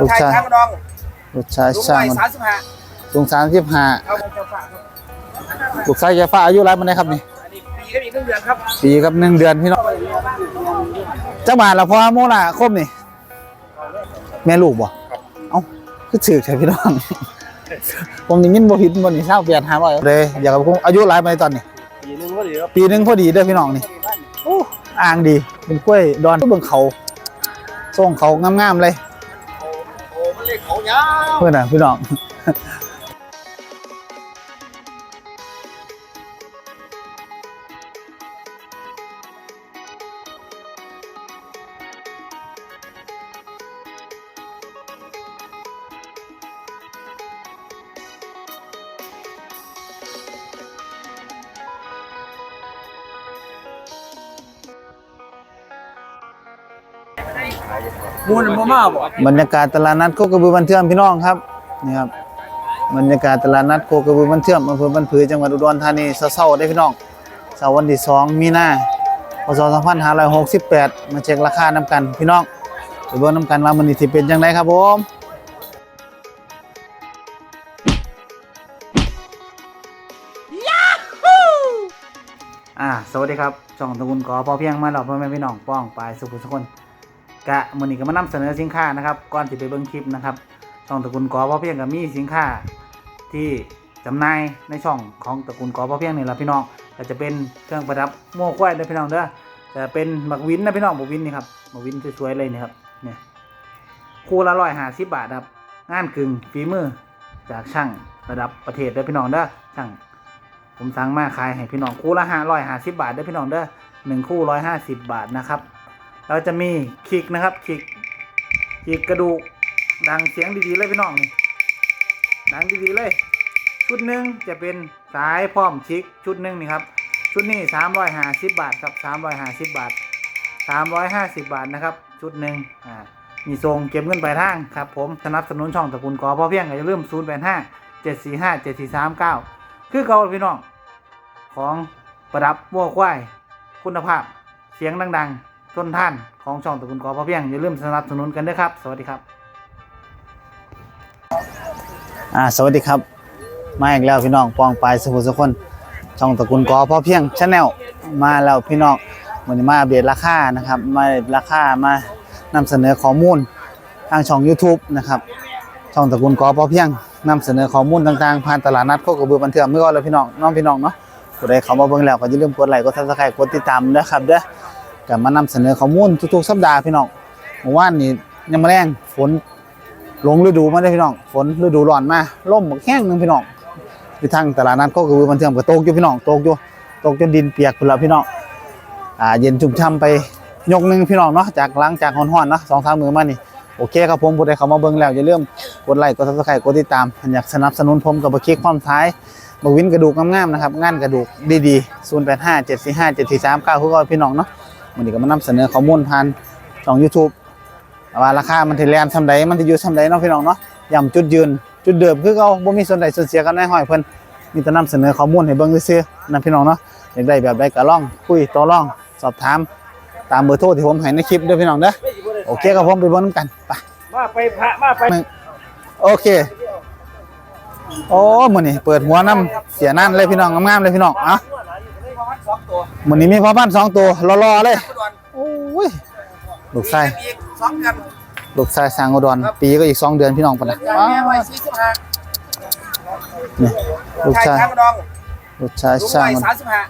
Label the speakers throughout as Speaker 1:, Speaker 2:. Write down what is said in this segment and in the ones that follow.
Speaker 1: ลูก
Speaker 2: ชาย
Speaker 1: ชาย
Speaker 2: ช้างกระดอง
Speaker 1: ลูกชาย
Speaker 2: ลุง
Speaker 1: ช่าง
Speaker 2: วัย
Speaker 1: มัน
Speaker 2: สามสิบห้า
Speaker 1: สูงสามสิบห้า
Speaker 2: เอาเจ้าฝากครับ
Speaker 1: ลูกชายแกฟ้าอายุไรมันได้ครับนี่
Speaker 2: อันนี้ปีก็มีครึ่งเดือนครับ
Speaker 1: ปีกับหนึ่งเดือนพี่น้องจักบาทละพอโมล่ะครบนี่ แม่ลูกบ่เอ้าคือถือใช่พี่น้องผมยังยินบ่ผิดบ่นี่เศร้าเปลี่ยนหาร้อยเลยอยากกับผมอายุหลายไปตอนนี้
Speaker 2: ปีนึงก็ดีครับ
Speaker 1: ปีหนึงพอดีเด้อพี่น้องนี่โอ้อ่างดีเป็นกล้วยดอนเบิ่งเขาส่งเขางามๆเลย
Speaker 2: โอ้มัน เล็กเขายาว
Speaker 1: เพื่อนอะพี่น้อง
Speaker 2: มูนมามาบ่
Speaker 1: บรรยากาศตลาดนัดโคกระบือบันเทื่อมพี่น้องครับนี่ครับบรรยากาศตลาดนัดโคกระบือบันเทื่อมอำเภอบันผือจังหวัดอุดรธานีเศร้าๆได้อพี่น้องเสาร์วันที่2มีนาพศ2568 มาเช็คราคานํกันพี่น้องไปเบิ่งนํกันว่ามันนี่สิเป็นจังไดครับผมอ่าสวัสดีครับช่องตระกูลกอพอเพียงมาแล้วพ่อแม่พี่น้องป้องปลายสุขุมสุขคน กะมือนี้ก็มานำเสนอสินค้านะครับก่อนที่ไปเบิ่งคลิปนะครับช่องตระกูลกอพอเพียงก็มีสินค้าที่จำหน่ายในช่องของตระกูลกอพอเพียงนี่แหละพี่น้องก็จะเป็นเครื่องประดับโม่ควายเด้อพี่น้องเด้อจะเป็นบักวินนะพี่น้องบักวินนี่ครับบักวินสวยๆเลยนี่ครับเนี่ยคู่ละร้อยห้าสิบบาทครับงานกึ่งฝีมือจากช่างระดับประเทศเด้อพี่น้องเด้อช่างผมสั่งมาขายให้พี่น้องคู่ละห้าร้อยห้าสิบบาทเด้อพี่น้องเด้อหนึ่งคู่ร้อยห้าสิบบาทนะครับ เราจะมีคิกนะครับคิกคิกกระดูกดังเสียงดีๆเลยพี่น้องนี่ดังดีๆเลย ชุดหนึ่งจะเป็นสายพร้อมชิกชุดหนึ่งนี่ครับชุดนี้สามร้อยห้าสิบบาทครับสามร้อยห้าสิบบาทสามร้อยห้าสิบบาทนะครับ ชุดหนึ่งอ่ามีทรงเก็บเงินปลายทางครับผมสนับสนุนช่องตระกูลกอพ่อเพียงอย่าลืมศูนย์แปดห้าเจ็ดสี่ห้าเจ็ดสี่สามเก้าคือเก่าพี่น้องของประดับวัวควาย คุณภาพเสียงดัง ๆ ต้นท่านของช่องตระกูลกอพอเพียงอย่าลืมสนับสนุนกันด้วยครับ สวัสดีครับอ่าสวัสดีครับ มาอีกแล้วพี่น้องปองปลายสุภสุคน ช่องตระกูลกอพอเพียงชาแนลมาแล้วพี่น้องวันนี้มาอัปเดตราคานะครับ มาอัปเดตราคามานำเสนอข้อมูลทางช่อง YouTube นะครับ ช่องตระกูลกอพอเพียงนำเสนอข้อมูลต่างๆ ผ่านตลาดนัดโคกระบือบันเทือมเมื่อก่อนแล้วพี่น้องน้องพี่น้องเนาะผู้ใดเข้ามาเบิ่งแล้วก็อย่าลืมกดไลค์กด Subscribe กดติดตามนะครับเด้อ ก็มานำเสนอข้อมูลทุกๆ สัปดาห์พี่น้องเมื่อวานนี้ยังมาแรงฝนลงฤดูมาได้พี่น้องฝนฤดูร้อนมาลมบักแห้งหนึงพี่น้องที่ทางตลาดนัดกระบือบันเทือมก็ตกอยู่พี่น้องโตกอยู่โตกจนดินเปียกพุ่นแล้วพี่น้องอ่าเย็นชุ่มช่ำไปยกหนึ่งพี่น้องเนาะจากหลังจากร้อนๆเนาะสองสามมือมานี่โอเคครับผมผู้ใดเข้ามาเบิ่งแล้วอย่าลืมกดไลค์กด Subscribe กดติดตามอยากสนับสนุนผมกับบักคลิกความท้ายบักวินกระดูกงามๆนะครับงานกระดูกดีๆ085 745 7439คือก็พี่น้องเนาะ วันนี้ก็มานำเสนอข้อมูลผ่านช่อง YouTube ว่าราคามันสิแลนซำใดมันสิอยู่ซำใดเนาะพี่น้องเนาะย้ำจุดยืน จุดเดิมคือเก่าบ่มีส่วนใดส่วนเสียกันในห้อยเพิ่นมีแต่นำเสนอข้อมูลให้เบิ่งซื่อๆนะพี่น้องเนาะอยากได้แบบใดก็ลองคุยต่อรองสอบถามตามเบอร์โทรที่ผมให้ในคลิปเด้อพี่น้องเด้อโอเคครับผมไปเบิ่งนำกันไป
Speaker 2: มาไปพระมาไป
Speaker 1: โอเคโอ้มื้อนี้เปิดหัวน้ำเสียนั่นเลยพี่น้องงามๆเลยพี่น้องอะ
Speaker 2: ตัว
Speaker 1: มื้อนี้มีพ่อพันธุ์สองตัวรอๆเลย
Speaker 2: กระดอน
Speaker 1: โอ้ยลูกชาย
Speaker 2: ปีสองเดือน
Speaker 1: ลูกชายสร้างอุดรปีก็อีกสองเดือนพี่น้องปะนะ
Speaker 2: จาก
Speaker 1: อ้าว
Speaker 2: แม่วัยสี่สิบห้า
Speaker 1: นี่ลูก
Speaker 2: ชาย
Speaker 1: ชาย
Speaker 2: ช้างกระดอง
Speaker 1: ลูกชาย
Speaker 2: ลุง
Speaker 1: สร้าง
Speaker 2: วัย
Speaker 1: อุดร
Speaker 2: สามสิบห้า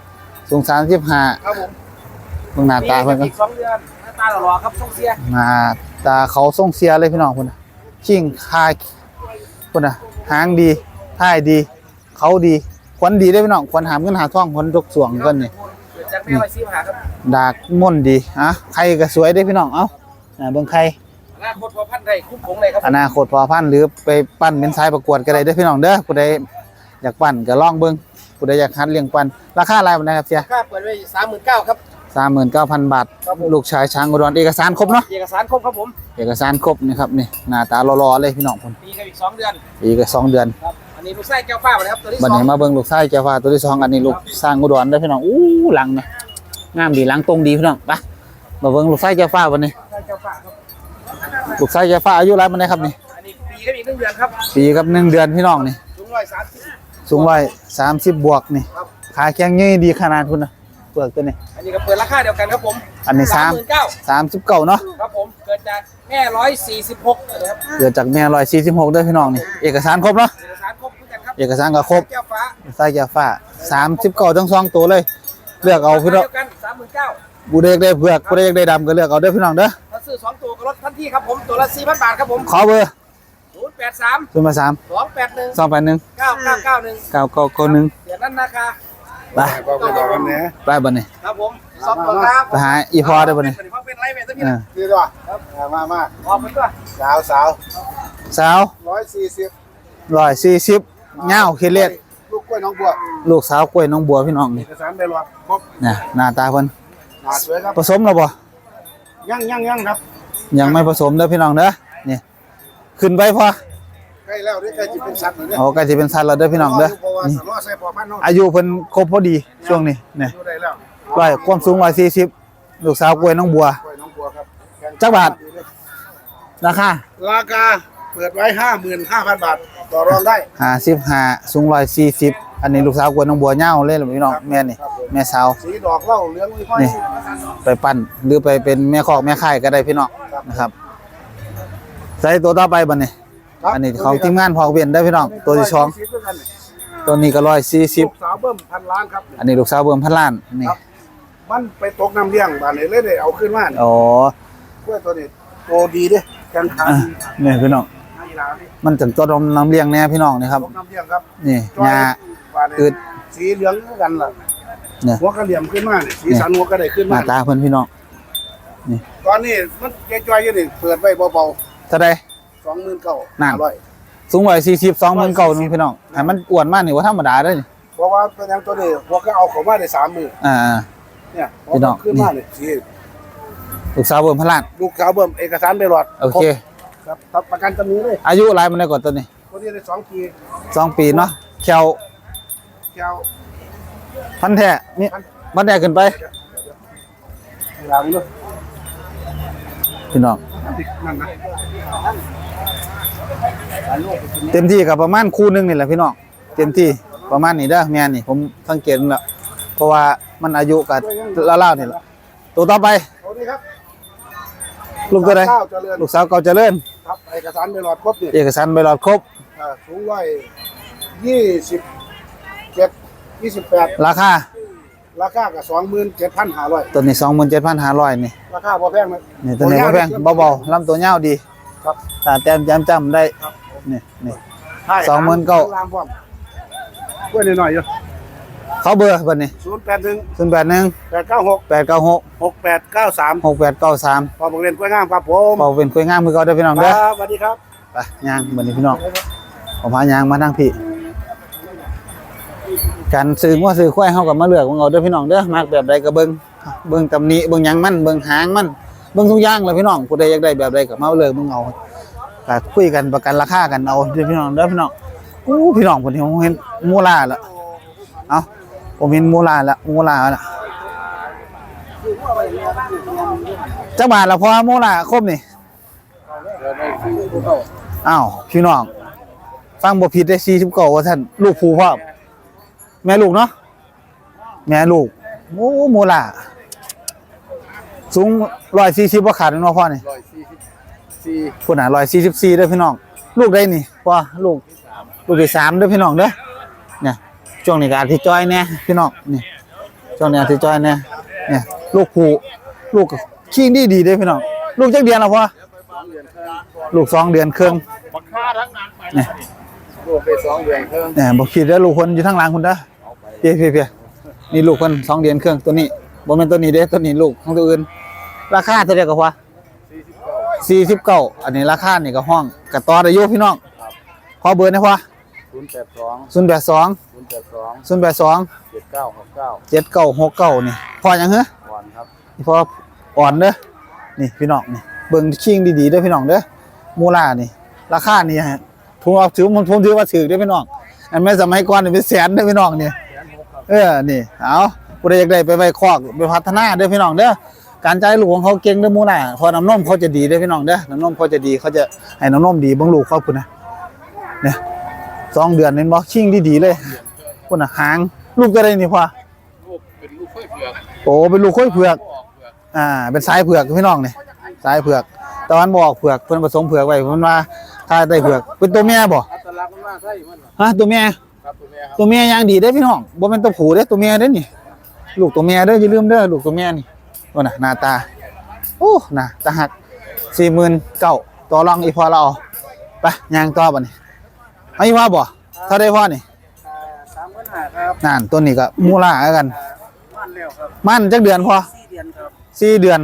Speaker 1: สูงสามสิบห้า
Speaker 2: ครับผม
Speaker 1: เบิ่งหน้าตาเพิ่นกัน
Speaker 2: ปีสองเดือนหน้าตาหล่อๆครับทรงเสีย
Speaker 1: หน้าตาเขาทรงเสียเลยพี่น้องพุ่นน่ะขิงคายพุ่นน่ะหางดีท้ายดี เขาดีขวัญดีเด้อพี่น้องขวัญหามเงินหาทองขวัญตกสวงเพิ่นนี่
Speaker 2: เกิด จากแม่วัยสี่สิบห้าครับ
Speaker 1: ดากม่วนดีอะไข่ก็สวยเด้อพี่น้องเอ้าอ่าเบิ่งไข่
Speaker 2: อนาคตพอพันธุ์ได้คุ้มผงเลยครับ
Speaker 1: อนาคตพอพันธุ์หรือไปปั้นเป็นสายประกวดก็ได้เด้อพี่น้องเด้อผู้ใดอยากปั้นก็ลองเบิ่งผู้ใดอยากหัดเลี้ยงปั้นราคาอะไรบัดนี้ครับเสีย
Speaker 2: ค่าเปิดไว้สามหมื่นเก้าครับ
Speaker 1: 39,000บาท
Speaker 2: ครับผม
Speaker 1: ลูกชายช้างอุดรเอกสารครบเนาะ
Speaker 2: เอกสารครบครับผม
Speaker 1: เอกสารครบนี่ครับนี่หน้าตารอๆเลยพี่น้องพุ่น
Speaker 2: ปีกับอีกสองเดือน
Speaker 1: อีกสองเดือน
Speaker 2: ครับอั นนี้ลูกไส้แก้วฟ้าไปนะครับตัวที่
Speaker 1: บัด
Speaker 2: สอง
Speaker 1: นี้มาเบิ่งลูกชายแก้วฟ้าตัวที่สองอันนี้ลูกสร้างอุดรเด้อพี่น้องอู้หลังนะงามดีหลังตรงดีพี่น้องไปมาเบิ่งลูกชายแก้วฟ้าบัดนี้
Speaker 2: ไส้แก้วฟ้าครับ
Speaker 1: ลลูกชายยาฟ้าอายุไรมันได้ครับนี่
Speaker 2: อันนี้ปีกับอีกหนึ่งเดือนครับ
Speaker 1: ปีกับหนึ่งเดือนพี่น้องนี่
Speaker 2: สูงร้อยสามสิบ
Speaker 1: สูงร้อยสามสิบบวกนี่
Speaker 2: ครับ
Speaker 1: ขาแข็งเงี้ยดีขนาดคุณนะเปลือกตัวนี้
Speaker 2: อันนี้ก็เปิดราคาเดียวกันครับผม
Speaker 1: อันนี้สาม
Speaker 2: หมื่นเก้า
Speaker 1: สามสิบเก้าเนาะ
Speaker 2: ครับผมเกิดจากแม่ร้อยสี่สิบหกนะครับ
Speaker 1: เกิดจากแม่ร้อยสี่สิบหกด้วยพี่น้องนี่เอกสารครบเนาะ
Speaker 2: เอกสารครบเหมือนกันครับ
Speaker 1: เอกสารก็ครบ
Speaker 2: แก้วฟ้า
Speaker 1: ใส่ยาฟ้าสามสิบเก้าทั้งสองตัวเลย เลือกเอาพี่น้อง
Speaker 2: เดียวกันสามหมื่นเก้า
Speaker 1: บูเด็กได้เผือกบูเด็กได้ดำก็เลือกเอาเด้อพี่น้องเด้อ
Speaker 2: ถ้าซื้อสองตัวก็ลดทันทีครับผมตัวละสี่พันบาทครับผม
Speaker 1: ขอเบอร์
Speaker 2: ศูนย์แปดสาม
Speaker 1: ศูนย์มาสาม
Speaker 2: สองแปดหนึ่ง
Speaker 1: สองแปดหนึ่ง
Speaker 2: เก้าเก้าเก้าหนึ่ง
Speaker 1: เก้าเก้าเก้าหนึ่ง
Speaker 2: เดี๋ยวนั้นราคา
Speaker 1: ไป
Speaker 3: ก็ไปบอกกันนะ
Speaker 1: ไปบันนี้
Speaker 2: ครับผมสองตัวครับ
Speaker 1: ไปหาอีพอได้อบันนี้
Speaker 2: เขาเป็นไรแม่ตั้ง
Speaker 1: เอ
Speaker 2: นี่
Speaker 1: อ
Speaker 3: นี่ด้วยครับมามา
Speaker 2: ออกไปตัว
Speaker 3: สาวสาว
Speaker 1: สาว
Speaker 3: ร้อยสี่สิบ
Speaker 1: ร้อยสี่สิบ เงาเคเล็ด
Speaker 3: ลูกกล้วยน้องบัว
Speaker 1: ลูกสาวกล้วยน้องบัวพี่น้อง
Speaker 3: เอ
Speaker 1: นี่
Speaker 3: กสารใบรอดครบ
Speaker 1: เนี่ยหน้าตาเพิ่น
Speaker 3: หนาสวยครับ
Speaker 1: ผสมแล้วบ่
Speaker 3: ยั่งยั่งยั่งครับ
Speaker 1: ยังไม่ผสมเด้อพี่น้องเด้อนี่ขึ้นไปพอ
Speaker 3: ใกล้แล้วนี่ใกล้จะเป็นสัตว์เลยเนี่ย
Speaker 1: โอ้ใกล้สิเป็นสัตว์แล้วเด้อพี่น้องเด้อ
Speaker 3: เพราะว่า
Speaker 1: นี่
Speaker 3: สำล้อใส่พอพันน้อง
Speaker 1: อายุเพิ่นครบพอดีช่วงนี้นี่
Speaker 3: อยู่ได้แล้ว
Speaker 1: ร้อยความสูงร้อยสี่สิบลูกสาวกล้วยน้องบัว
Speaker 3: กล้วยน้องบัวครับ
Speaker 1: จักบาท ราคา
Speaker 3: ราคาเปิดไว้ห้าหมื่นห้าพันบาท ต่อรองได้
Speaker 1: ห้าสิบห้าสูงร้อยสี่สิบอันนี้ลูกสาวกล้วยน้องบัวเงาเลยล่ะพี่น้องแม่นี่ แม่สาว
Speaker 3: สีดอกเหล่าเหลืองไม่ค่อย
Speaker 1: นี่ไปปั้นหรือไปเป็นแม่คอกแม่ค่ายก็ได้พี่น้องนะครับใส่ตัวต่อไปบัดนี้
Speaker 3: ครับ
Speaker 1: อันนี้ของทีมงานพอเวียนได้อพี่น้องตัวที่สอง
Speaker 3: ร้ยสี่สิบด้วยกัน
Speaker 1: ตัวนี้ก็ร้อยสี่สิบ
Speaker 3: ลูกสาวเบิ่มพันล้านครับ
Speaker 1: อันนี้ลูกสาวเบิ่มพันล้านนี่
Speaker 3: ครับมันไปตกน้ำเลี้ยงบานนี้เลยได้เอาขึ้นมาเนี่ย
Speaker 1: อ๋อก
Speaker 3: ล้วยตัวนี้โตดีเด้แข็งขา
Speaker 1: อะ
Speaker 3: ดี
Speaker 1: นี่พี่น้อง
Speaker 3: นักกีฬานี่
Speaker 1: มันถึงตัวดมน้ำเลี้ยงแน่พี่น้องนี่ครับ
Speaker 3: ตกน้ำเลี้ยงครับ
Speaker 1: นี่
Speaker 3: จ้อย
Speaker 1: งา
Speaker 3: บานนี้
Speaker 1: อึด
Speaker 3: สีเหลืองคือกันล่ะ
Speaker 1: เนี่ย
Speaker 3: หัวกระเหลี่ยมขึ้นมาเนี่ยสีสันหัวก็ได้ขึ้น
Speaker 1: หน้า
Speaker 3: มา
Speaker 1: ตาเพิ่นพี่น้อง
Speaker 3: ตอนนี้มันจอยๆอยู่นี่เปิดไว้เบา
Speaker 1: เท่าใด
Speaker 3: ๆสองหมื่นเก้า
Speaker 1: นั่น
Speaker 3: ร้อย
Speaker 1: สูงร้อยสี่สิบสองหมื่นเก้านึงพี่น้องให้มันอ้วนมากนี่ว่าธรรมดาเด้อนี่
Speaker 3: เพราะว่าเป็นอย่างตัวนี้หัวก็เอาของมาได้สามหมื่น
Speaker 1: อ่า
Speaker 3: เนี่ยหัว
Speaker 1: พี่น้อง
Speaker 3: ขึ้นมาเนี่ยสี
Speaker 1: ลูกสาวเบิ่มพันล้าน
Speaker 3: ลูกสาวเบิ่มเอกสารไปหลอด
Speaker 1: โอเค
Speaker 3: ครับรับประกันตำนี้เลย
Speaker 1: อายุหลายมันได้กว่าตัวนี้
Speaker 3: ตัวนี้ได้สองปี
Speaker 1: สองปีเนาะแคว
Speaker 3: เจ้า
Speaker 1: พันแท้นี่พันแท้ขึ้นไป
Speaker 3: หลังเนาะ
Speaker 1: พี่น้อง
Speaker 3: นั่นนะ
Speaker 1: เต็มที่กับประมาณคู่หนึงนี่แหละพี่น้องเต็มที่ประมาณนี้เด้อแม่นี่ผมสังเกตแล้วเพราะว่ามันอายุกับล่าวๆนี่แหละตัวต่อไป
Speaker 3: ตัวนี้ครับ
Speaker 1: ลูกตัวใด
Speaker 3: ข้าวเจริญ
Speaker 1: ลูกสาวเก่าเจริญ
Speaker 3: ครับเอกสารไปหลอดครบเนี่ย
Speaker 1: เอกสารใบหลอดครบ
Speaker 3: อ่าสูงร้อยยี่สิบเจ็ดยี่สิบแปด
Speaker 1: ราคา
Speaker 3: ราคากับสองหมื่นเจ็ดพันห้าร้อย
Speaker 1: ตัวนี้27,500นี่
Speaker 3: ราคาพอแพงไหม
Speaker 1: นี่ตัวนี้บ่แพงเบาๆลำตัวยาวดี
Speaker 3: ครับ
Speaker 1: ตาแต้มจำจำได้นี่นี่ สองหมื่นเก้า
Speaker 3: ลามพร้อมกล้วยหน่อยๆอยู่
Speaker 1: เขาเบอร์บัดนี้
Speaker 3: ศูนย์แปดหนึ่ง
Speaker 1: 081
Speaker 3: แปดเก้าหก
Speaker 1: 896
Speaker 3: หกแปดเก้าสาม
Speaker 1: 6893
Speaker 3: พอบอกเรียนกล้วยงามครับผม
Speaker 1: เป่าเป็นกล้วยงามคือเก่าเด้อพี่น้อง
Speaker 3: ค
Speaker 1: เด้อ
Speaker 3: รับสวัสดีครับ
Speaker 1: ไปย่างบัดนี้พี่น้องผมพายางมาทางพี่การซื้อว่าซื้อควายเฮากับมาเลือกของเอาเด้อพี่น้องเด้อมักแบบใดก็เบิ่งเบิ่งตำหนิเบิ่งหยังมันเบิ่งหางมันเบิ่งทุกอย่างเลยพี่น้องผู้ใดอยากได้แบบใดก็มาเลือกเบิ่งเอาก็คุยกันประกันราคากันเอาเด้อพี่น้องเด้อพี่น้องอู้พี่น้องผมเห็นมูลาแล้วเอา ผมเห็นมูลาแล้วมูลาแล้วจักบาทละพอมูลาครบนี่อ้าวพี่น้อง ฟังบ่ผิดได้สี่สิบเก้าว่าท่านลูกผู้พ่อมแม่ลูกเนาะแม่ลูกโอ้โมล่าสูงร้อยสี่สิบว่าขาดเนาะพ่อนี่
Speaker 3: ร้อยสี่สิบสี่
Speaker 1: พูดหนาร้อยสี่สิบสี่เด้อพี่น้อง ลูกได้นี่พ่อลูก ลูกที่สามเด้อพี่น้องเด้อเนี่ย ช่วงนี้ก็อาจสิจ้อยแน่พี่น้องนี่ช่วงนี้อาจสิจ้อยแน่เนี่ยลูกผู้ลูกก็ขี้ดีดีๆเด้อพี่น้องลูกจักเดือนแล้วพ่อลูกสองเดือนครึ่งเนี่ย
Speaker 3: ลูกไปสองเดือนครึ่ง
Speaker 1: เนี่ยบอกผิดแล้วลูกคนอยู่ทางหลังคุณเด้อเพียเพียเพียนี่ลูกคนสองเดือนเครื่องตัวนี้บ่แม่นตัวนี้เด้ตัวนี้ลูกของตัวอื่น ราคาเท่าไหร่ก็พอสี่สิบเก้าอันนี้ราคานี่ก็ห้องกับต่อได้อยู่พี่น้องพอเบอร์นะพอ
Speaker 3: ศูนย์แปดสอง
Speaker 1: ศูนย์แปดสอง
Speaker 3: ศูนย์แปดสอง
Speaker 1: ศูนย์แปดสอง
Speaker 3: เจ็ดเก้าหกเก้า
Speaker 1: เจ็ดเก้าหกเก้านี่พอยังเหรอ
Speaker 3: ก่อนครับ
Speaker 1: นี่พออ่อนเด้อนี่พี่น้องนี่เบิ่งคิงดีๆเด้อพี่น้องเด้อมูล่านี่ ราคานี่ฮะผมเอาถือผมผมถือว่าถือเด้อพี่น้องอันแม่สมัยก่อนนี่เป็นแสนเด้อพี่น้องนี่เออนี่เอาผู้ใดอยากได้ไปไว้คอกไปพัฒนาเด้อพี่น้องเด้อการจ่ายลูกของเขาเก่งเด้อหมูล่ะเพอน้ำนมเขาจะดีเด้อพี่น้องเด้อน้ำนมเขาจะดีเขาจะให้น้ำนมดีเบิ่งลูกเขาพุ่นนะเนี่ย สองเดือนเห็นบ่ชิงดีๆเลยพุ่นน่ะหาง ลูกก็ได้นี่พ่อ
Speaker 2: ลูกเป็นลูกค่อยเผือก
Speaker 1: โอ้เป็นลูกค่อยเผือก
Speaker 2: ออกเผือก
Speaker 1: อ่าเป็นสายเผือกพี่น้องนี่สายเผือกตะวันบออกเผือกเพิ่นผสมเผือกไว้เพิ่นว่าถ้าได้เผือกเป็นตัวแม่บ่
Speaker 2: อัตลักษณ์มันมาใช่มันวะ
Speaker 1: ฮะตัวแม่
Speaker 2: ครับตัวแม่ครับ
Speaker 1: ตัวแม่อย่างดีเด้อพี่น้องบ่แม่นตัวผู้เด้อตัวแม่เด้อนี่ ลูกตัวแม่เด้ออย่าลืมเด้อลูกตัวแม่นี่ว่าน่ะหน้าตาโอ้น่ะตาหัก49,000ต่อรองอีพอเราเอาไปย่างต่อบัดนี้เอาอีพอบ่เท่าได้พอนี่
Speaker 2: สามพันห้าครับ
Speaker 1: นั่นตัวนี้ก็มูลค่ากัน
Speaker 2: มันเร็วครับ
Speaker 1: มันจักเดือนพอ
Speaker 2: สี่เดือนครับ
Speaker 1: สี่เดือน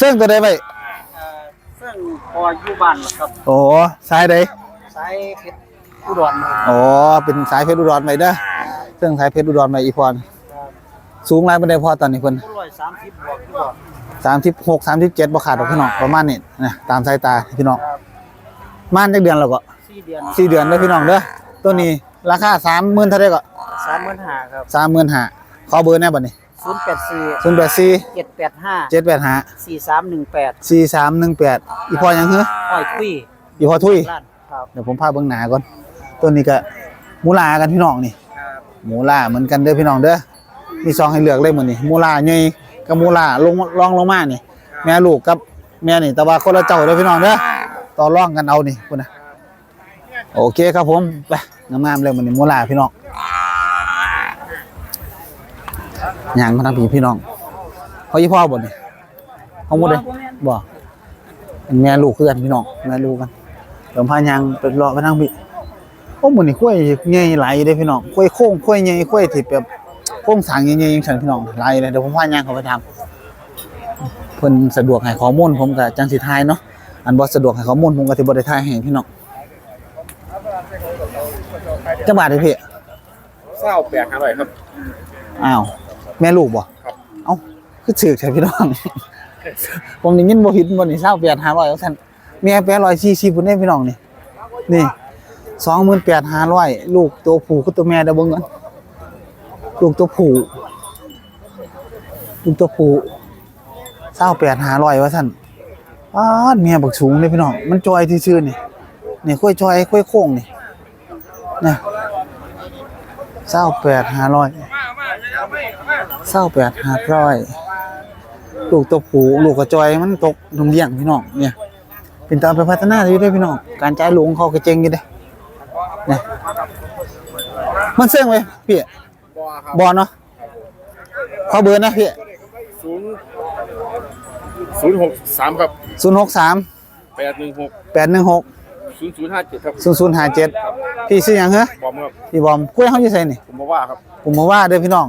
Speaker 1: ซึ่งตัวได้ไว้
Speaker 2: ซึ่งพออยู่บ้านครับ
Speaker 1: โอ้สายใด
Speaker 2: สายเพชรอุดรครับ
Speaker 1: อ๋อเป็นสายเพชรอุดรไปเด้อเครื่องสายเพชรอุดรไปอีพรสูงไรไม่ได้พอตอนนี้เพิ่น
Speaker 2: ร้อยสามสิบบวกอยู่บ่
Speaker 1: สามสิบหกสามสิบเจ็ดบ่ขาดหรอกพี่น้องประมาณนี้นะตามสายตาพี่น้อง
Speaker 2: ครับ
Speaker 1: ม่านจักเดือนแล้วก็
Speaker 2: สี่เดือน
Speaker 1: สี่เดือนเด้อพี่น้องเด้อตัวนี้ราคาสามหมื่นเท่าไดก็
Speaker 2: สามหมื่นห้าครับ
Speaker 1: สามหมื่นห้าขอเบอร์แน่บัดนี้
Speaker 2: ศูนย์แปดสี่
Speaker 1: ศูนย์แปดสี่
Speaker 2: เจ็ดแปดห้า
Speaker 1: เจ็ดแปดห้า
Speaker 2: สี่สามหนึ่งแปด
Speaker 1: สี่สามหนึ่งแปดอีพอยังเหรอ
Speaker 2: อ้อยคุย
Speaker 1: อีพอทุย
Speaker 2: ล้านครับ
Speaker 1: เดี๋ยวผมพาเบิ่งหนาก่อนตัวนี้ก็มูลากันพี่น้องนี่
Speaker 2: ครับ
Speaker 1: หมูล่าเหมือนกันเด้อพี่น้องเด้อมีซองให้เลือกเลยเหมือนนี่หมูล่าใหญ่กับหมูล่าลงรองลงมานี่ แม่ลูกกับแม่นี่แต่ว่าคนละเจ้าเด้อพี่น้องเด้อต่อรองกันเอานี่พุ่นนะ โอเคครับผมไปงามๆเลยเหมือนนี่หมูล่าพี่น้องย่างมาทางพี่พี่น้องเขายี่พ่อบ่นี่เขาหมดเลยบ่เป็นแม่ลูกคือกันพี่น้องแม่ลูกกันเดี๋ยวพายางไปรอไปทางพี่โอ้หมื้อนี้ข้อยใหญ่หลายอยู่เด้พี่น้องข้อยโค้งข้อยใหญ่ข้อยที่แบบโค้งสร้างใหญ่ๆจังซั่นพี่น้องหลายเลยเดี๋ยวผมพาย่างเข้าไปทำเพิ่นสะดวกให้ข้อมูลผมก็จังสิทายเนาะอันบ่สะดวกให้ข้อมูลผมก็สิบ่ได้ทายให้พี่น้อง จังบาทเด้อพี่
Speaker 2: เศร้าแปดห้าร้อยครับ
Speaker 1: อ้าวแม่ลูกบ่
Speaker 2: ครับ
Speaker 1: เอ้าคือถูกแท้พี่น้อง ผมได้ยินบ่ผิดบ่นี่28 500ว่าซั่นแม่840พุ่นเด้พี่น้องนี่นี่สองหมื่นแปดห้าร้อยลูกตัวผู้กับตัวแม่เดี๋ยวเบิ่งกันลูกตัวผู้ลูกตัวผู้เศร้าแปดห้าร้อยว่าสั่นอ้าดเมียบักสูงเลยพี่น้องมันจอยที่ซื่อๆนี่นี่ค่อยจอยค่อยโค้งนี่นี่ เศร้าแปดห้าร้อยเศร้าแปดห้าร้อยลูกตัวผู้ลูกกระจอยมันตกนมเลี้ยงพี่น้องเนี่ย เป็นตามไปพัฒนาอยู่เด้อพี่น้องการจ่ายหลวงเขาก็เจ๋งอยู่เด้เนี่ยมันเสื่องไว้พี่
Speaker 2: บอครับ
Speaker 1: บอลเนาะขอเบอร์นะพี่
Speaker 2: ศูนย์ศูนย์หกสามครับ
Speaker 1: ศูนย์หกสาม
Speaker 2: แปดหนึ่งหก
Speaker 1: แปดหนึ่งหก
Speaker 2: ศูนย์ศูนย์ห้าเจ็ดครับ
Speaker 1: ศูนย์ศูนย์ห้าเจ็ดพี่ซื้อหยังเหรอบ
Speaker 2: อมครับ
Speaker 1: พี่บอมคุยเขาอยู่ไสนี่
Speaker 2: ผมบอกว่าครับ
Speaker 1: ผมมาว่าเด้อพี่น้อง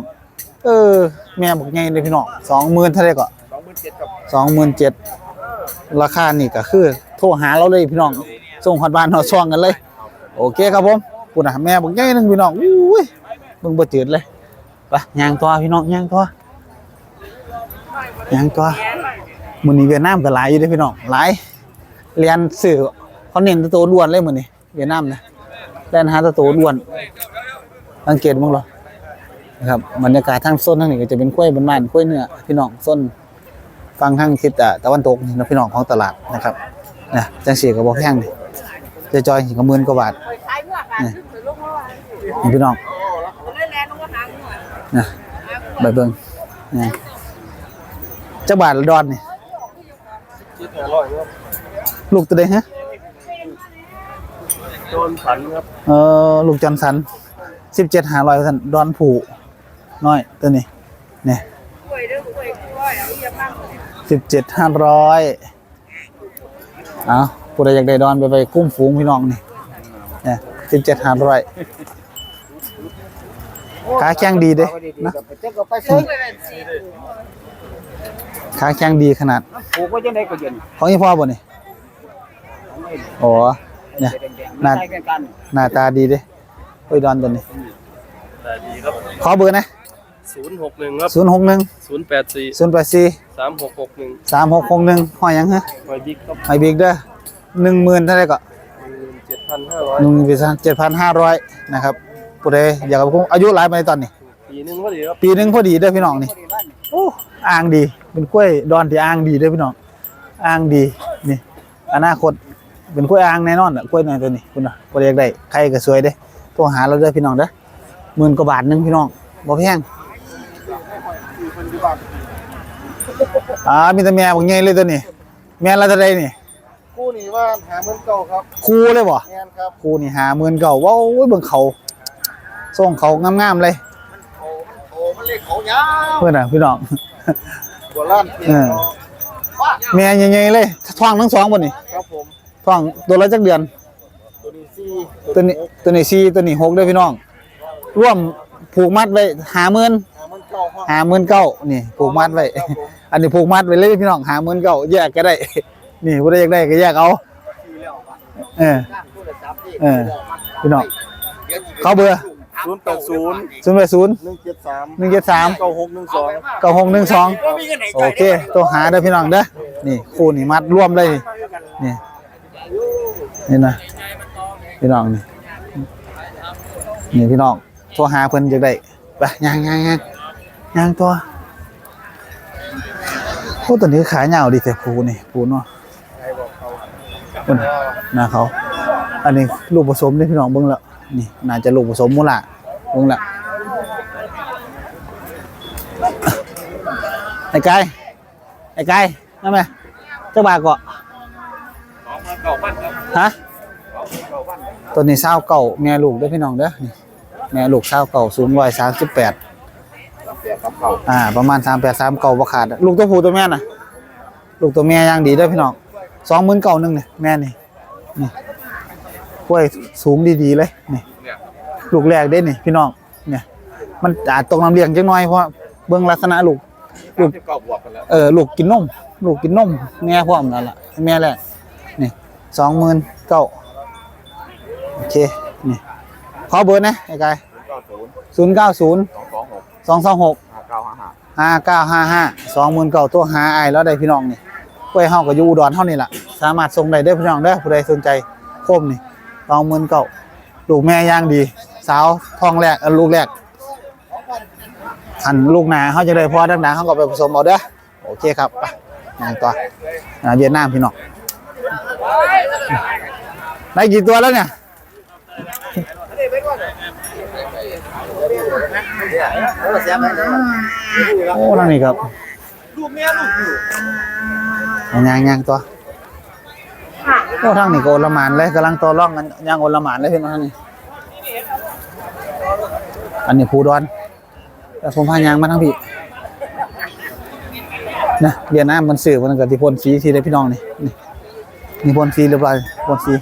Speaker 1: เออ แม่บอกไงเด้อพี่น้องสองหมื่นเท่าไหรก็
Speaker 2: สองหมื่นเจ็ดครับ
Speaker 1: สองหมื่นเจ็ดราคานี่ก็คือ โทรหาเราเลยพี่น้องส่งฮอดบ้านฮอดช่องกันเลย โอเคครับผมปุ่นน่ะแม่บอกไงนึงพี่น้องอุ้ยเบิ่งบ่จืดเลยไปย่างตัวพี่น้องย่างตัวย่างตัวมื้อนี้เวียดนามก็หลายอยู่เด้อพี่น้องหลายเรียนสื่อ เขาเน้นตะโตล้วนเลยมือนี้เวียดนามนะเล่นหาตะโตล้วนสังเกตมั้งเหรอนะครับบรรยากาศทางโซนทางนี้ก็จะเป็นกล้วยบ้านกล้วยเนื้อพี่น้องโซนฟังทางทิศอะตะวันตกนี่นะพี่น้องของตลาดนะครับนะจังซี่ก็บ่แพงนี่จะจอยๆก็หมื่นกว่าบาท
Speaker 4: ขายเมื่อนไปลงเมื่อวาน
Speaker 1: นี่พี่น้อง
Speaker 4: นะ
Speaker 1: ใบเบิ่งนี่จักบาทละดอนนี่ลูกตัวใดฮะ
Speaker 2: โดนผันครับ
Speaker 1: เออลูกจันสัน17,500ซั่นดอนผูน้อยตัวนี้นี่
Speaker 4: กล้วยเด้อกล้วยกล้วยเอาเยี่ยมมากเลย
Speaker 1: สิบเจ็ดห้าร้อยเอาผู้ใดอยากได้ดอนไปไปกุ้มฝูงพี่น้องนี่เนี่ยสิบเจ็ดห้าร้อยขาแข็งดีเด้นะ
Speaker 2: ไปเจ๊ก็ไปซื้อ
Speaker 4: กล้วยแบบสี
Speaker 1: ขาแข็งดีขนาด
Speaker 2: ปลูกไว้ยังไงก็เย็น
Speaker 1: ของยี่พ่อบ่นี่โอ้ เนี่ย
Speaker 2: แดงๆไม่ใช่กัน
Speaker 1: หน้าตาดีเด้โอ้ยดอนตัวนี้
Speaker 2: ดีครับ
Speaker 1: ขอเบอร์นะ
Speaker 2: ศูนย์หกหนึ่งครับ
Speaker 1: ศูนย์หกหนึ่ง
Speaker 2: ศูนย์แปดสี่
Speaker 1: ศูนย์แปดสี่
Speaker 2: สามหกหกหนึ่ง
Speaker 1: สามหกหกหนึ่งห้อยหยังฮะ
Speaker 2: หอยบิ๊กครับ
Speaker 1: ไอบิ๊กเด้อหนึ่งหมื่นเท่าไหรก็
Speaker 2: เจ็ดพันห้าร้อย
Speaker 1: หนึ่งพันเจ็ดพันห้าร้อยนะครับผู้ใดอยากเอาไปกุ้งอายุหลายไปตอนนี้
Speaker 2: ปีหนึงพอดีครับ
Speaker 1: ปีหนึงพอดีเด้อพี่น้องนี่โอ้อ่างดีเป็นกล้วยดอนที่อ่างดีเด้วยพี่น้องอ่างดีนี่อนาคต เป็นกล้วยอ่างแน่นอนอะกล้วยน้อยตัวนี้คุณน่ะบ่ได้อยากได้ใครก็สวยเด้โทรหาเราเด้อพี่น้องเด้อหมื่นกว่าบาทหนึงพี่น้องบ่แพงอ่ามีแต่แม่บักใหญ่เลยตัวนี้ แม่ละเท่าใดนี่
Speaker 3: คู่นี้ว่าหาเงินเก่าครับ
Speaker 1: คู่เลยบ่
Speaker 3: แมนครับ
Speaker 1: คู่นี่หาหมื่นเก่าว้าวโอ้ยเบิ่งเขาส่งเขางามๆเลย
Speaker 3: โอ้มันเล็กเขายาว
Speaker 1: เพิ่นน่ะพี่น้อง
Speaker 3: หัวล้าน
Speaker 1: เออแม่ใหญ่ๆเลยท้องทั้งสองบ่นี่
Speaker 3: ครับผม
Speaker 1: ท้องตัวละจักเดือน
Speaker 3: ตัวนี้สี่
Speaker 1: ตัวนี้ตัวนี้สี่ตัวนี้หกเด้อพี่น้องร่วมผูกมัดไว้หาหมื่น
Speaker 3: หาเงินเก่าห้อง
Speaker 1: หาหมื่นเก้านี่ผูกมัดไว้อันนี้ผูกมัดไว้เลยพี่น้องหาหมื่นเก้าแยกก็ได้ นี่บ่ได้อยากได้ก็แยกเอาเออเออพี่น้องเขาเบอร์
Speaker 3: ศูนย์แปดศูนย์
Speaker 1: ศูนย์แปดศูนย์
Speaker 3: หนึ่งเจ็ดสาม
Speaker 1: หนึ่งเจ็ดสาม
Speaker 3: เก้าหกหนึ่งสอง
Speaker 1: เก้าหกหนึ่งสองโอเคตัวหาเด้อพี่น้องเด้อนี่คู่นี่มัดร่วมเลยนี่ นี่นะพี่น้องนี่นี่พี่น้องตัวหาเพิ่นจักได้ไปย่างย่างย่างย่างตัวโอ้ตัวนี้ขายาวดีแต่ผูนี่ผูเนาะคนหน้าเขา อันนี้ลูกผสมนี่พี่น้องเบิ่งแล้วนี่น่าจะลูกผสมมูละเบิ่งแล้วไอ้ไก่ไอ้ไก่นั่นไหมเจ้าบาทเกาะ ฮะตัวนี้เศร้าเก่าแม่ลูกด้อพี่น้องเด้อนี่แม่ลูกเศร้าเก่าสูงร้อยสามสิบแปดอ่าประมาณสามแปดสามเก่าบ่ขาดลูกตัวผู้ตัวแม่น่ะ ลูกตัวแม่ย่างดีด้อพี่น้องสองหมื่นเก่าหนึ่งเนี่ยแม่นี่นี่กล้วยสูงดีๆเลยนี่ลูกแรกเด้นี่พี่น้องเนี่ยมันอาจตกน้ำเลี้ยงจังน้อยเพราะเบิ่งลักษณะลูกลูกเออลูกกินนมลูกกินนมแม่พร้อมนั่นแหละแม่แหละ สองหมื่นเก้าโอเค นี่ ขอเบอร์นะไอ้กายศูนย์เก้าศูนย์สองสองหกห้าเก้าห้าห้าสองหมื่นเก้าตัวหาไอายแล้วได้พี่น้องนี่กล้วยเฮากับยูอุดรเท่านี่ล่ะสามารถส่งได้เด้อพี่น้องเด้อผู้ใดสนใจโคมนี่สองหมื่นเก้าลูกแม่ย่างดี สาวท้องแรกเออลูกแรกอันลูกนาเขาจะได้พอดังๆเขาก็ไปผสมเอาเด้อโอเคครับไปงานต่ออ่าเวียดนามพี่น้อง ได้กี่ตัวแล้วเนี่ยโอ้นั่นนี่ครับยางยางตัวโอ้ทั้งนี่ก็โอลหมานเลยกำลังต่อร่องกันยางโอลหมานเลยพี่น้องทั้งนี้อันนี้ภูดอนแต่ผมพายางมาทั้งพี่นะเวียดนามมันสื่อมันกับที่พ่นสีทีได้พี่น้องนี่นี่ นี่พ่นสีเรียบร้อยพ่นสี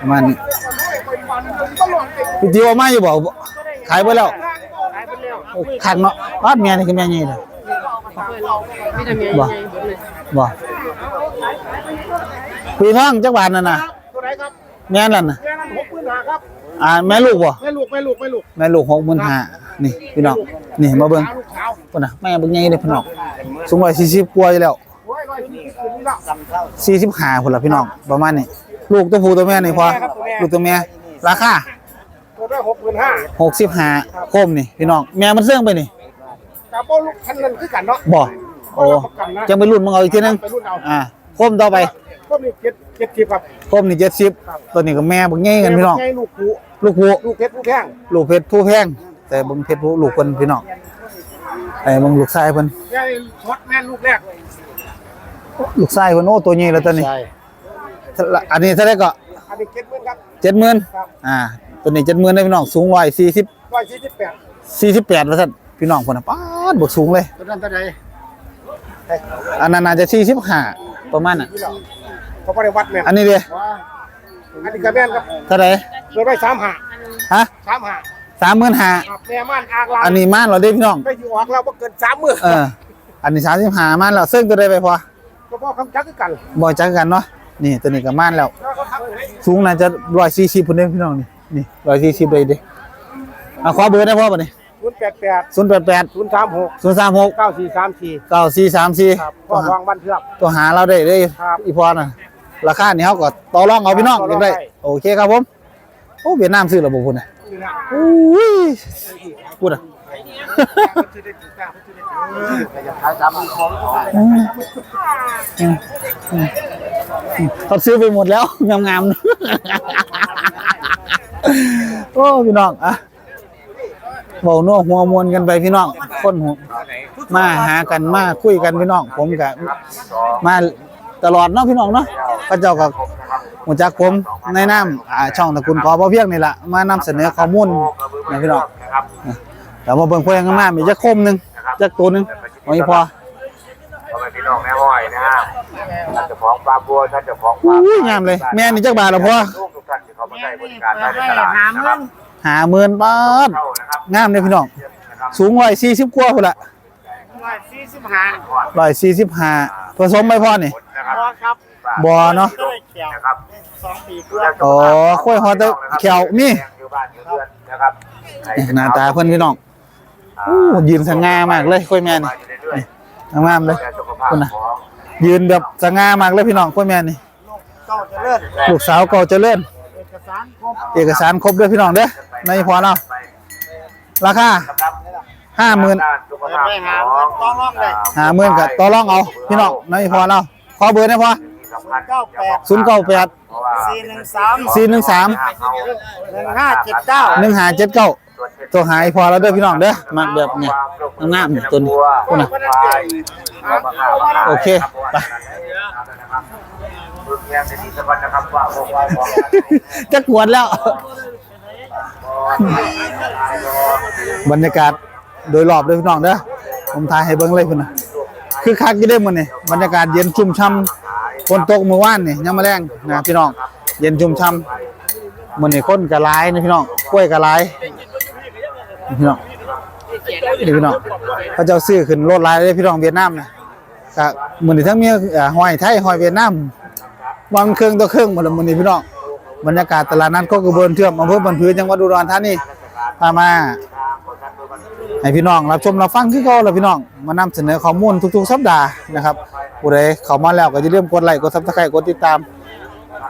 Speaker 1: ประมาณนี้พี่ติวเอามาอยู่บ่ขายไปแล้วโอ้ขัดเนาะวาดเมียนี่คือแม่ยี่เลย
Speaker 4: มีแต่เมีย
Speaker 1: บ่
Speaker 4: ใหญ่ๆเบิดเลย
Speaker 1: บ่พี่ท้องจักบาทนั่นน่ะ
Speaker 3: ตัวไหนครับ
Speaker 1: แม่นั่นน่ะ
Speaker 3: แม่นั้นหกหมื่นห้าครับ
Speaker 1: อ่าแม่ลูกบ่
Speaker 3: แม่ลูกแม่ลูกแม่ลูก
Speaker 1: แม่ลูกหกหมื่นห้านี่พี่น้องนี่มาเบิ่ง
Speaker 3: ขาวลูกขาว
Speaker 1: พุ่นน่ะแม่เบิ่งใหญ่เลยพี่น้องสูง140กว่าอยู่แล้ว
Speaker 3: โอ้ยร้อยยี่สิบขึ้นนี่ละ
Speaker 1: สี่สิบห้าคนละพี่น้องประมาณนี้ลูกตัวผู้ตัวแม่นี่พอลูกตัวแม่ราคา
Speaker 3: ตัวได้หกหมื่นห้า
Speaker 1: หกสิบห้าโคมนี่พี่น้องแม่มันเสื่องไปนี่
Speaker 3: กับโบลูกคันนั้นคือกันเนาะ
Speaker 1: บ่โอ้จังไปรุ่นมึงเอาอีกทีนึง
Speaker 3: ไปรุ่นเอา
Speaker 1: อ่าโคมต่อไป
Speaker 3: ก็มีเจ็ดเจ็ดสิบครับ
Speaker 1: โคมนี่เจ็ดสิบตัวนี้ก็แม่บักใหญ่กันพี่น้อง
Speaker 3: ไงลูกผู
Speaker 1: ลูกผู้
Speaker 3: ลูกเพชรผู้แพง
Speaker 1: ลูกเพชรผู้แพงแต่เบิ่งเพชรผู้ลูกเพิ่นพี่น้องไอ้เบิ่งลูกชายเพิ่น
Speaker 3: แม่ทดแม่ลูกแรก
Speaker 1: ลูก ชายเพิ่นโอ้ตัวใหญ่แล้วตัวนี้อันนี้เท่าไหร่ก็
Speaker 3: อันนี้เจ็ดหมื่นครับ
Speaker 1: เจ็ดหมื่น
Speaker 3: ครับ
Speaker 1: อ่า ตัวนี้เจ็ดหมื่นได้พี่น้องสูงร้อยสี่สิบ
Speaker 3: ร้อยสี่สิบแปด
Speaker 1: สี่สิบแปดว่าซั่นพี่น้องเพิ่นน่ะป๊าดบวกสูงเลย
Speaker 3: ตัวนั้นเท่าไหร่
Speaker 1: อันนั้นน่าจะสี่สิบห้าประมาณน่ะ
Speaker 3: นี่เราเขาไม่ได้วัดแม่น
Speaker 1: อันนี้เด้
Speaker 3: ว่าอันนี้กระแม่นครับ
Speaker 1: เท่าไหร่
Speaker 3: เลยไปสามหา
Speaker 1: ฮะ
Speaker 3: สามหา
Speaker 1: สามหมื่นห้า
Speaker 3: ครับแม่ม่านอางลา
Speaker 1: อันนี้ม่านเราได้พี่น้อง
Speaker 3: ไม่อยู่ออกเราบ่เกินสามหมื่น
Speaker 1: เอออันนี้สามสิบห้าม่านเราซึ่งตัวใดไปพอ
Speaker 3: ก็พอคำจักคือกัน
Speaker 1: บ่อยจักกันเนาะนี่ตัวนี้ก็ม่านแล้ว
Speaker 3: แล้วเขาทำให้
Speaker 1: สูงน่าจะร้อยสี่สิบพุ่นเด้พี่น้องนี่นี่ร้อยสี่สิบเลยเด้เอาขอเบอร์ได้พ่อป่ะนี่
Speaker 3: ศูนย์แปดแปด
Speaker 1: ศูนย์แปดแปด
Speaker 3: ศูนย์สามหก
Speaker 1: ศูนย์สามหก
Speaker 3: เก้าสี่สามสี่
Speaker 1: เก้าสี่สามสี่
Speaker 3: ครับพ่อทองบ้านเทือก
Speaker 1: ตัวหาเราได้เลย
Speaker 3: ครับ
Speaker 1: อีพอน่ะราคานี่เขาก็ต่อรองเอาพี่น้อง
Speaker 3: ต่อร
Speaker 1: เรี
Speaker 3: อยง
Speaker 1: บได้
Speaker 3: ได้
Speaker 1: โอเคครับผมโอ้เวียดนามซื้อระบบพุ่นน่ะ
Speaker 3: นี่นะ
Speaker 1: อุ้ยพูดอะ เขาซื้อไปหมดแล้ว งามๆ โอ้ พี่น้องอะเบานัวหัวมวนกันไปพี่น้อง คนหัวมาหากันมาคุยกันพี่น้อง ผมกับมาตลอดเนาะพี่น้องเนาะพระเจ้ากับหัวจักผมในน้ำช่องตระกูลกอพอเพียงนี่แหละมานำเสนอข้อมูลนะพี่น้องแต่มาเบิ่งพวกยังงามๆมีจักโคมหนึง จักตัวหนึงโอ้ยพอ
Speaker 2: พ่อแม่พี่น้องแม่ห้อยนะฮะท่านเจ้าของฟาร์มบัวท่านเจ้าของฟาร์ม
Speaker 1: อุ้ยงามเลย แม่นี่จักบาทละพอ
Speaker 2: ลูกทุกท่านที่เขามาใช้บริการได้ในตลาดนะครับ
Speaker 1: หาหมื่นบาท
Speaker 2: เข้านะครับ
Speaker 1: งามเลยพี่น้องสูงร้อยสี่สิบกว่าพุ่นละ
Speaker 3: ร้อยสี่สิบห้า
Speaker 1: ร้อยสี่สิบห้าผสมไปพ่อนี่
Speaker 2: นะครับ
Speaker 3: พอครับ
Speaker 1: บอเนาะ
Speaker 3: ก็เลยเขียว
Speaker 2: นะครับ
Speaker 3: สองปีกว่า
Speaker 1: อ๋อข้อยฮอตเขียวนี่
Speaker 2: อยู่บ้านอยู่เรือนนะครับ
Speaker 1: หน้าตาเพิ่นพี่น้อง อู้ยืนสง่ามากเลยข้อยแม่นี่
Speaker 2: อยู่เรื่อย
Speaker 1: งามๆเลย
Speaker 2: ๆสุขภาพ
Speaker 1: คุณน่ะ
Speaker 2: ของ
Speaker 1: ยืนแบบสง่ามากเลยพี่น้องข้อยแม่นี่
Speaker 3: เก้าเจะเลิศ
Speaker 1: ลูกสาวเก่าเจริญ
Speaker 3: เอกสารครบ
Speaker 1: เอกสารครบด้วยพี่น้องเด้อในพอเนาะราคาห้าหมื่น
Speaker 2: สุขภาพของ
Speaker 3: ต้องร้องเลย
Speaker 1: ห้าหมื่นกับต่อรองเอาพี่น้องในพอเนาะขอเบอร์ได้พอ
Speaker 3: เก้าแปด
Speaker 1: ศูนย์เก้าแปด
Speaker 3: สี่หนึ่งสาม
Speaker 1: สี่หนึ่งสาม
Speaker 3: หนึ่งห้าเจ็ดเก้า
Speaker 1: หนึ่งหาเจ็ดเก้า ตัวหายพอแล้วเด้อพี่น้องเด้อมักแบบเนี่ยงามๆตัวนี้คุณน่ะโอเคไป
Speaker 2: ฝึกแรงในที่สะพันนะครับว่าพวกวายของ
Speaker 1: จะกวนแล้ว บรรยากาศโดยรอบเลยพี่น้องเด้อผมถ่ายให้เบิ่งเลยพุ่นน่ะคือคักอยู่ได้อมื้อนี่บรรยากาศเย็นชุ่มช่ำฝนตกเมื่อวานนี่ยังมาแรงนะพี่น้อง เย็นชุ่มช่ำมื้อนี้คนก็หลายนะพี่น้องกล้วยก็หลาย พี่น้องนี่พี่น้องเขาเจ้าซื้อขึ้นรถลายเลยพี่น้องเวียดนามนะก็มื้อนี้ทั้งมีเอ่อหอยไทยหอยเวียดนามวางเครื่องต่อเครื่องหมดแล้วมื้อนี้พี่น้องบรรยากาศตลาดนัดก็กระเบือนเทื่อมอำเภอบันผือจังหวัดอุดรธานีพามาให้พี่น้องรับชมรับฟังคือเก่าแล้วพี่น้องมานำเสนอข้อมูลทุกๆสัปดาห์นะครับผู้ใดเข้ามาแล้วก็อย่าลืมกดไลค์กด Subscribe กดติดตาม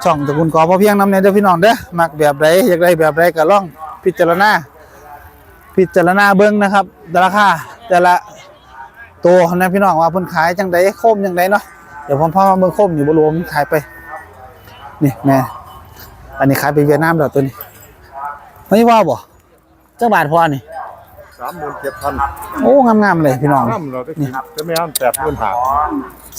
Speaker 1: ช่องตะกูลกอพอเพียงนำในเด้อพี่น้องเด้อมักแบบใดอยากได้แบบใดก็ลองพิจารณา พิจารณาเบิ่งนะครับแต่ราคาแต่ละตัวนะพี่น้องว่าเพิ่นขายจังไดโคมจังไดเนาะเดี๋ยวผมพามาเบิ่งโคมอยู่บ่รวมนขายไปนี่แม่อันนี้ขายไปเวียดนามแล้วตัวนี้ไม่ว่าบ่เจ้าบาทพอนี่
Speaker 2: สามหมื่นเจ็ดพัน
Speaker 1: โอ้งามๆเลยพี่น้อง
Speaker 2: น้ำเราได้กินจะไม่ห้ามแปดหมื่นหา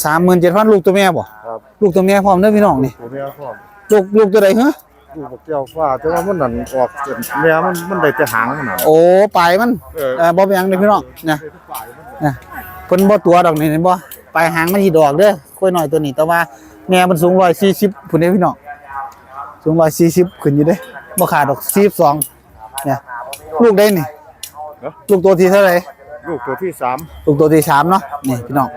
Speaker 1: สามหมื่นเจ็ดพันลูกตัวแม่บ่
Speaker 2: ครับ
Speaker 1: ลูกตัวแม่พร้อมเด้อพี่น้องนี่
Speaker 2: ตัวเมียพร้อม
Speaker 1: ลูกลูกตัวใดฮะ
Speaker 2: ดูบอกเจ้าว่าแต่ว่ามันนั่นออกเมียมันมันได้แต่หางมันน่ะ
Speaker 1: โอ้ปลายมัน
Speaker 2: เออ
Speaker 1: เอ่อบ่เป็นหยังเด้อพี่น้องนะนะเพิ่นบ่ตัวดอกนี่เห็นบ่ปลายหางมันสิดอกเด้อค่อยน้อยตัวนี้แต่ว่าแม่มันสูง140พุ่นเด้อพี่น้องสูง140ขึ้นอยู่เด้บ่ขาดดอก42เนี่ยลูกได้นี่ลูกตัวที่เท่าไหร่
Speaker 2: ลูกตัวที่สาม
Speaker 1: ลูกตัวที่สามเนาะนี่พี่น้อง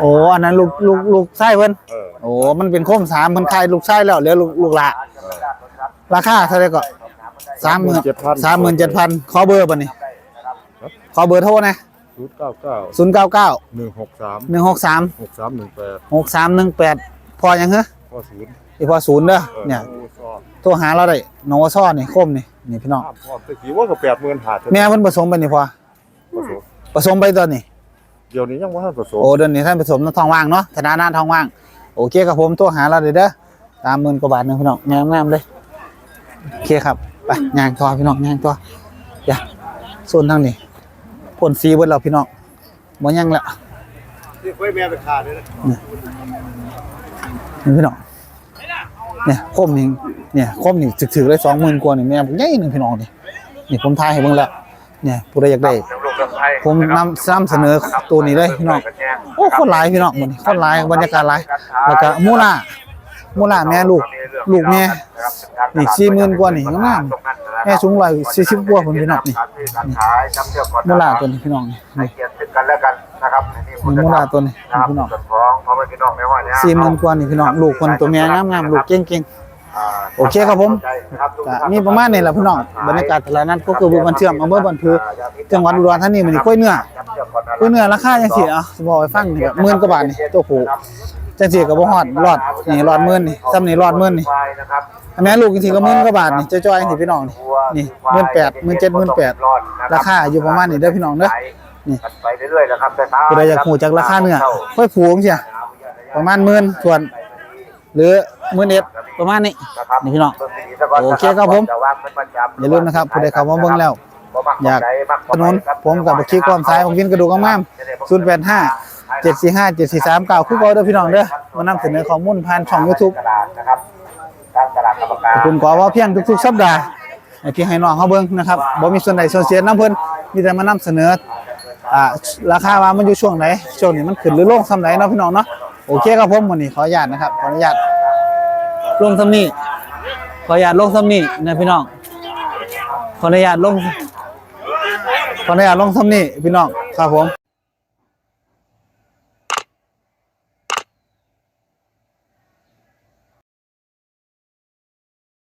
Speaker 1: โอ้อันนั้นลูกลูกลูกไส้เพิ่น
Speaker 2: เออ
Speaker 1: โอ้มันเป็นโคมสามเพิ่นขายลูกไส้แล้วเหลือลูกลูกละราคาเท่าไหร่ก็สามหมื่นสามหมื่นเจ็ดพันขอเบอร์ป่ะนี่ขอเบอร์โทรนะ
Speaker 2: ศูนย์เก้าเก้า
Speaker 1: ศูนย์เก้าเก้า
Speaker 2: หนึ่งหกสาม
Speaker 1: หนึ่งหกสาม
Speaker 2: หกสามหนึ่งแปด
Speaker 1: หกสามหนึ่งแปดพอยังเหรอ
Speaker 2: ข้อศูนย์
Speaker 1: อีพอศูนย์เด้อเนี่ย
Speaker 2: โอ้ซอ
Speaker 1: โทรหาเราได้นวซ่อนี่โคมนี่นี่พี่น้อง
Speaker 2: ห้ามพร้อมตะกี้ว่าก็แปดหมื่นหา
Speaker 1: แม่เพิ่นผสมไปนี่พอ
Speaker 2: ผสม
Speaker 1: ผสมไปตอนนี้
Speaker 2: เดี๋ยวนี้ยังว่าท่านผสม
Speaker 1: โอ้เดือนนี้ท่านผสมน้ำทองว่างเนาะธนาหน้าทองว่าง โอเคครับผมตัวหาเราเลยเด้อสามหมื่นกว่าบาทหนึงพี่น้องงามงามๆเลยโอเคครับไปย่างตัวพี่น้องย่างตัวอย่าส่วนทางนี้พ่นฟรีเบิดเราพี่น้องบ่ยังละ
Speaker 3: ที่ค่อยแม่ไปขาดเลยนะ
Speaker 1: นี่พี่น้องเนี่ยคมนี่เนี่ยคมนี่ถึกๆเลยสองหมื่นกว่านี่แม่ผมใหญ่หนึ่งพี่น้องนี่นี่ผมทายให้เบิ่งแล้วเนี่ยผู้ใดอยากได้ ผมนำนำเสนอตัวนี้เลยพี่น้องโอ้คนหลายพี่น้องหมดนี่คนหลายบรรยากาศหลายแล้วก็มูล่ามูล่าแม่ลูกลูกแม่นี่สี่หมื่นกว่านี่งามแม่สูงร้อยสี่สิบกว่าผมพี่น้องนี่มูล่าตัวนี้พี่น้องนี่
Speaker 2: ให้
Speaker 1: นี่
Speaker 2: เกียรติซึ่งกันและกันนะครับนี่
Speaker 1: นี่มูล่าตัวนี้
Speaker 2: นะครับ
Speaker 1: พี่น้อง
Speaker 2: ส่วนของพ่อแม่พี่น้องไม่ว่าเนี่ย
Speaker 1: สี่หมื่นกว่านี่พี่น้องลูกคนตัวแม่งามงามๆลูกเก่งเก่ง โอเคครับผมๆก็มีประมาณนี้แหละพี่น้องบรรยากาศตลาดนัดก็คือบุญบันเชื่อมอำเภอบันพือจังหวัดอุดรธานีมันนี่กล้วยเนื้อกล้วยเนื้อราคาจังซี่เอะสิบอกให้ฟังนี่ก็หมื่นกว่าบาทนี่ตัวผู้จังซี่ก็บ่ฮอดรอดนี่รอดหมื่นนี่ซ้ำนี่รอดหมื่นนี่
Speaker 2: ควายนะครับ
Speaker 1: อันแม่ลูกจริงๆก็หมื่นกว่าบาทนี่จ้อยๆจังซี่พี่น้องนี่นี่18,000 17,000 18,000ราคาอยู่ประมาณนี้เด้อพี่น้องเด้อนี่
Speaker 2: ไปเรื่อยๆนะครับแต่ถ้า
Speaker 1: ผู้ใดอยากฮู้จักราคาเนื้อค่อยผูจังซี่ประมาณหมื่นส่วน หรือหมื่นเอ็ด ประมาณนี้
Speaker 2: นะครับ
Speaker 1: นี่พี่น้องโอเคครับผม
Speaker 2: แต่ว่าเป็นประจำ
Speaker 1: อย่าลืมนะครับผู้ใดเข้ามาเบิ่งแล้ว อยากถนนผมกับบักคีความซ้ายของวินกระดูกงามๆ085 745 7439คือเก่าเด้อพี่น้องเด้อมานำเสนอข้อมูลผ่านช่อง YouTube
Speaker 2: ตลาดนะครับทางตลาดกรรมการ
Speaker 1: ขอบคุณขอว่าเพียงทุกๆสัปดาห์ให้พี่ให้น้องเขาเบิ่งนะครับบ่มีส่วนใดส่วนเสียนํเพิ่นมีแต่มานำเสนออ่าราคาว่ามันอยู่ช่วงไหนช่วงนี้มันขึ้นหรือลงส่ำไหนเนาะพี่น้องเนาะโอเคครับผมวันนี้ขออนุญาตนะครับขออนุญาต ลงซ้ำนี่ขออนุญาตลงซ้ำนี่นะพี่น้อง ขออนุญาตลง ขออนุญาตลงซ้ำนี่พี่น้องครับผม